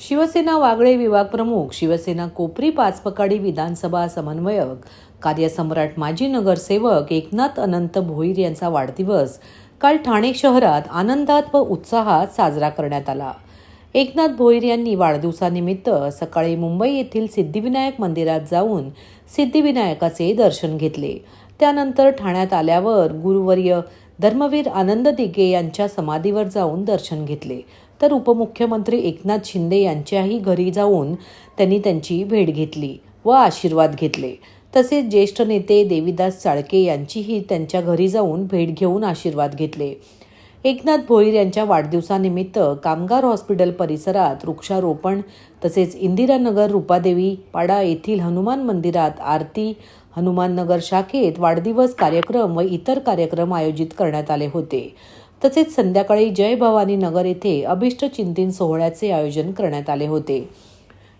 शिवसेना वागळे विभाग प्रमुख शिवसेना कोपरी पाचपकाडी विधानसभा समन्वयक कार्यसम्राट माजी नगरसेवक एकनाथ अनंत भोईर यांचा वाढदिवस काल ठाणे शहरात आनंदात व उत्साहात साजरा करण्यात आला. एकनाथ भोईर यांनी वाढदिवसानिमित्त सकाळी मुंबई येथील सिद्धिविनायक मंदिरात जाऊन सिद्धिविनायकाचे दर्शन घेतले. त्यानंतर ठाण्यात आल्यावर गुरुवर्य धर्मवीर आनंद दिघे यांच्या समाधीवर जाऊन दर्शन घेतले. तर उपमुख्यमंत्री एकनाथ शिंदे यांच्याही घरी जाऊन त्यांनी त्यांची भेट घेतली व आशीर्वाद घेतले. तसेच ज्येष्ठ नेते देवीदास चाळके यांचीही त्यांच्या घरी जाऊन भेट घेऊन आशीर्वाद घेतले. एकनाथ भोईर यांच्या वाढदिवसानिमित्त कामगार हॉस्पिटल परिसरात वृक्षारोपण तसेच इंदिरानगर रूपादेवी पाडा येथील हनुमान मंदिरात आरती हनुमाननगर शाखेत वाढदिवस कार्यक्रम व इतर कार्यक्रम आयोजित करण्यात आले होते. तसेच संध्याकाळी जय भवानी नगर येथे अभिष्ट चिंतन सोहळ्याचे आयोजन करण्यात आले होते.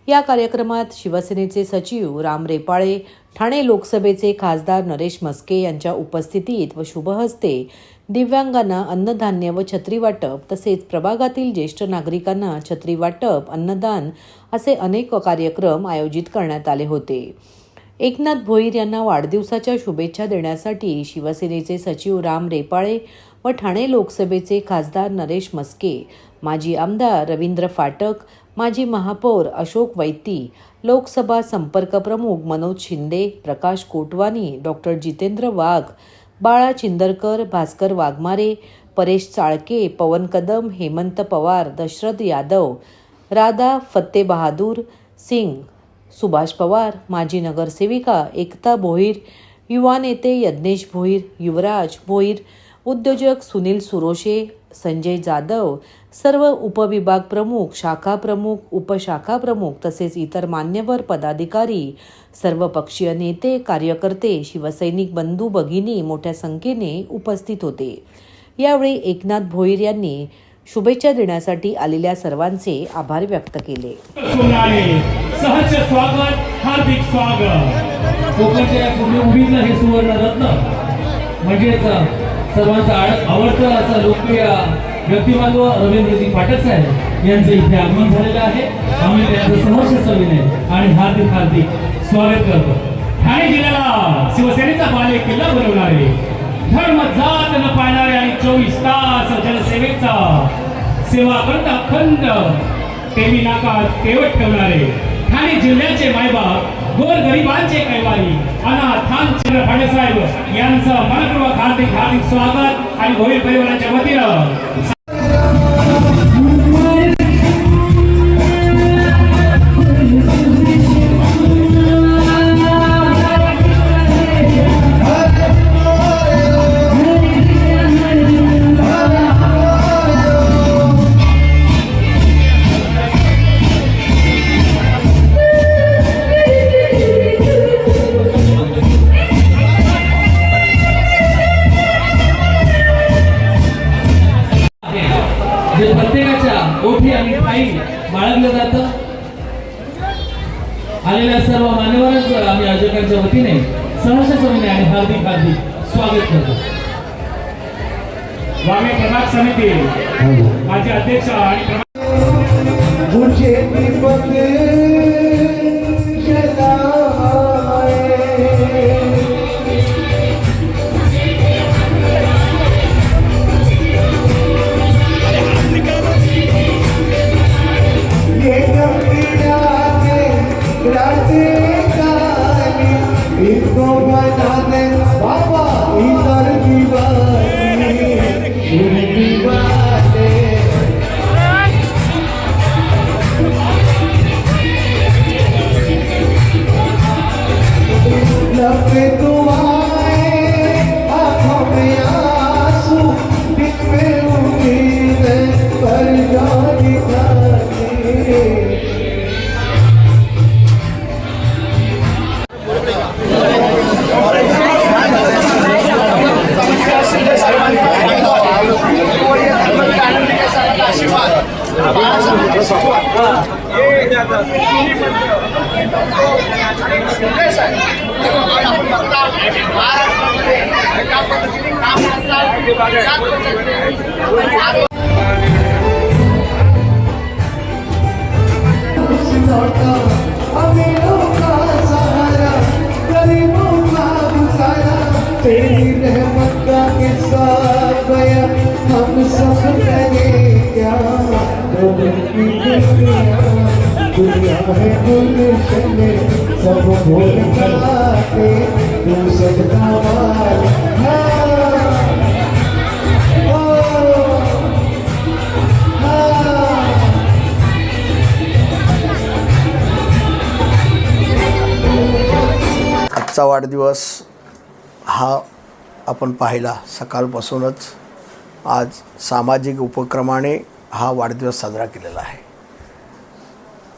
या कार्यक्रमात शिवसेनेचे सचिव राम रेपाळे ठाणे लोकसभेचे खासदार नरेश मस्के यांच्या उपस्थितीत व शुभहस्ते दिव्यांगांना अन्नधान्य व छत्री वाटप तसेच प्रभागातील ज्येष्ठ नागरिकांना छत्री वाटप अन्नदान असे अनेक कार्यक्रम आयोजित करण्यात आले होते. एकनाथ भोईर यांना वाढदिवसाच्या शुभेच्छा देण्यासाठी शिवसेनेचे सचिव राम रेपाळे व ठाणे लोकसभेचे खासदार नरेश मस्के माजी आमदार रवींद्र फाटक माजी महापौर अशोक वैती लोकसभा संपर्क प्रमुख मनोज शिंदे प्रकाश कोटवानी डॉक्टर जितेंद्र वाघ बाळा चिंदरकर भास्कर वाघमारे परेश चाळके पवन कदम हेमंत पवार दशरथ यादव राधा फत्ते बहादूर सिंग सुभाष पवार माजी नगरसेविका एकता भोईर युवा नेते यज्ञेश भोईर युवराज भोईर उद्योजक सुनील सुरोशे संजय जाधव सर्व उपविभाग प्रमुख शाखा प्रमुख उपशाखा प्रमुख तसेच इतर मान्यवर पदाधिकारी सर्व पक्षीय नेते कार्यकर्ते शिवसैनिक बंधू भगिनी मोठ्या संख्येने उपस्थित होते. यावेळी एकनाथ भोईर यांनी शुभेच्छा देण्यासाठी आलेल्या सर्वांचे आभार व्यक्त केले. सहज स्वागत हार्दिक स्वागत. कोकणच्या या उभीतलं हे सुवर्ण रत्न म्हणजेच सर्वांचा आवडतं असं लोकप्रिय व्यक्तिमत्व रवींद्रजी पाठक साहेब यांचं इथे आगमन झालेलं आहे. आम्ही त्यांचं सहर्ष सविनय आणि हार्दिक हार्दिक स्वागत करतो. ठाणे जिल्ह्याला शिवसेनेचा बाले किल्ला बनवणारे धर्म जात न पाळणारे आणि चोवीस तास जनसेवेचा सेवा करत अखंड टेवी नाका तेवट ठेवणारे ठाणे जिल्ह्याचे मायबाप गोर गरिबांचे कैवारी अनाथांचे भाडेसाहेब यांचं मनपूर्वक हार्दिक हार्दिक स्वागत आणि भोईर परिवाराच्या वतीनं. जे प्रत्येकाच्या ओठी आणि पायी बाळगलं जातं. आलेल्या सर्व मान्यवरांचं आम्ही आयोजकांच्या वतीने सहर्ष सविनय आणि हार्दिक हार्दिक स्वागत करतो. वामे प्रभाग समिती माझे अध्यक्ष आणि I'm दुनिया है में सब भूल जाते तू सजदा वाल आजचा वाढदिवस हा आपण पाहिला सकाळपासूनच. आज सामाजिक उपक्रमाने हा वाढदिवस साजरा केलेला आहे.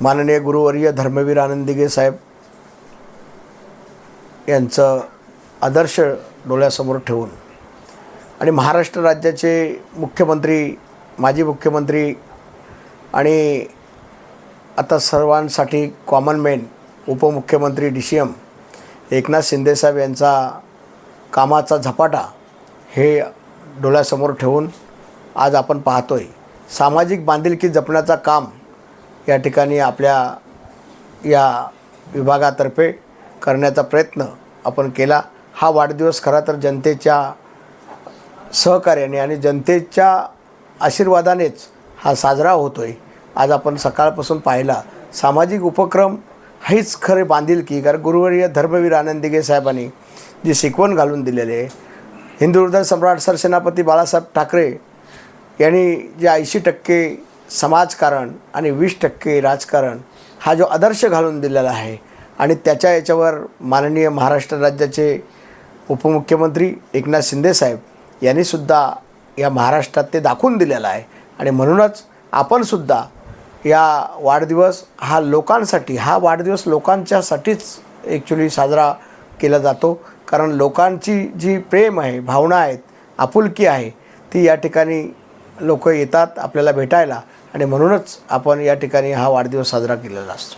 माननीय गुरुवर्य धर्मवीर आनंदिगे साहेब यांचं आदर्श डोळ्यासमोर ठेवून आणि महाराष्ट्र राज्याचे मुख्यमंत्री माजी मुख्यमंत्री आणि आता सर्वांसाठी कॉमन मेन उपमुख्यमंत्री डी सी एम एकनाथ शिंदेसाहेब यांचा कामाचा झपाटा हे डोळ्यासमोर ठेवून आज आपण पाहतो आहे सामाजिक बांधिलकी जपण्याचा काम या ठिकाणी आपल्या या विभागातर्फे करण्याचा प्रयत्न आपण केला. हा वाढदिवस खरा तर जनतेच्या सहकार्याने आणि जनतेच्या आशीर्वादानेच हा साजरा होतो आहे आज आपण सकाळपासून पाहिला. सामाजिक उपक्रम हेच खरे बांधिलकी कारण गुरुवर्य धर्मवीर आनंदिगे साहेबांनी जी शिकवण घालून दिलेली आहे. हिंदू हृदय सम्राट सरसेनापती बाळासाहेब ठाकरे यांनी जे ऐंशी टक्के समाजकारण आणि वीस टक्के राजकारण हा जो आदर्श घालून दिलेला आहे आणि त्याच्या याच्यावर माननीय महाराष्ट्र राज्याचे उपमुख्यमंत्री एकनाथ शिंदेसाहेब यांनीसुद्धा या महाराष्ट्रात ते दाखवून दिलेलं आहे. आणि म्हणूनच आपणसुद्धा या वाढदिवस हा लोकांसाठी हा वाढदिवस लोकांच्यासाठीच ॲक्च्युली साजरा केला जातो. कारण लोकांची जी प्रेम आहे भावना आहेत आपुलकी आहे ती या ठिकाणी लोक येतात आपल्याला भेटायला. आणि म्हणूनच आपण या ठिकाणी हा वाढदिवस साजरा केलेला असतो.